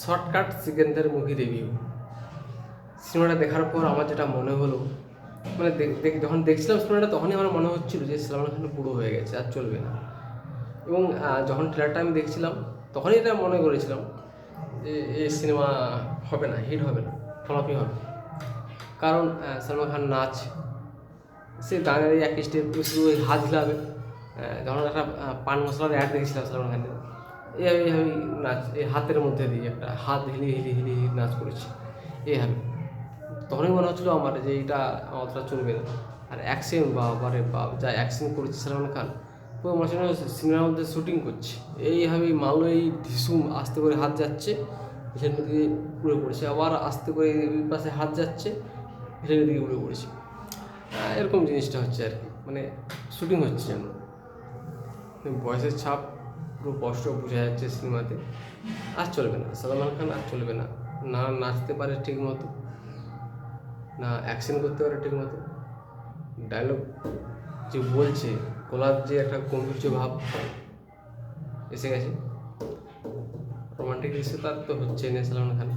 Shortcut Sikander movie review সিনেমাটা দেখার পর আমার যেটা মনে হলো মানে যখন দেখছিলাম সিনেমাটা, তখনই আমার মনে হচ্ছিল যে সালমান খান বুড়ো হয়ে গেছে, আর চলবে না। এবং যখন ট্রেলারটা আমি দেখছিলাম, তখনই এটা মনে করেছিলাম যে এই সিনেমা হবে না হিট হবে না ফলাফি হবে কারণ সালমান খান নাচ, সে গানের এই এক স্টেপ শুধু ওই হাত হিলাবে যখন একটা পান মশলার অ্যাড দেখেছিলাম সালমান খানের। এইভাবে এইভাবে নাচ এই হাতের মধ্যে দিয়ে একটা হাত হিলি হিলি হিলি হিলি নাচ করেছি। এইভাবে তখনই মনে হচ্ছিল আমার যে এটা অতটা চলবে না। আর অ্যাকশন বা বারে বা যা অ্যাকশন করেছে সালমান খান, পুরো মনে হচ্ছে সিনেমার মধ্যে শুটিং করছে। এইভাবেই মালো এই ঢিসুম আস্তে করে হাত যাচ্ছে পিছনের দিকে উড়ে পড়েছে। আবার আস্তে করে পাশে হাত যাচ্ছে, পিছনের দিকে উড়ে পড়েছে। এরকম জিনিসটা হচ্ছে আর কি। মানে শুটিং হচ্ছে যেন। বয়সের ছাপ পুরো কষ্ট বোঝা যাচ্ছে সিনেমাতে। আর চলবে না, সালমান খান আর চলবে না। না নাচতে পারে ঠিক মতো, না অ্যাকশন করতে পারে ঠিক মতো। ডায়লগ যে বলছে গলার যে একটা গম্ভীর্য ভাব এসে গেছে। রোমান্টিক দৃশ্য তার তো হচ্ছে না সালমান খান।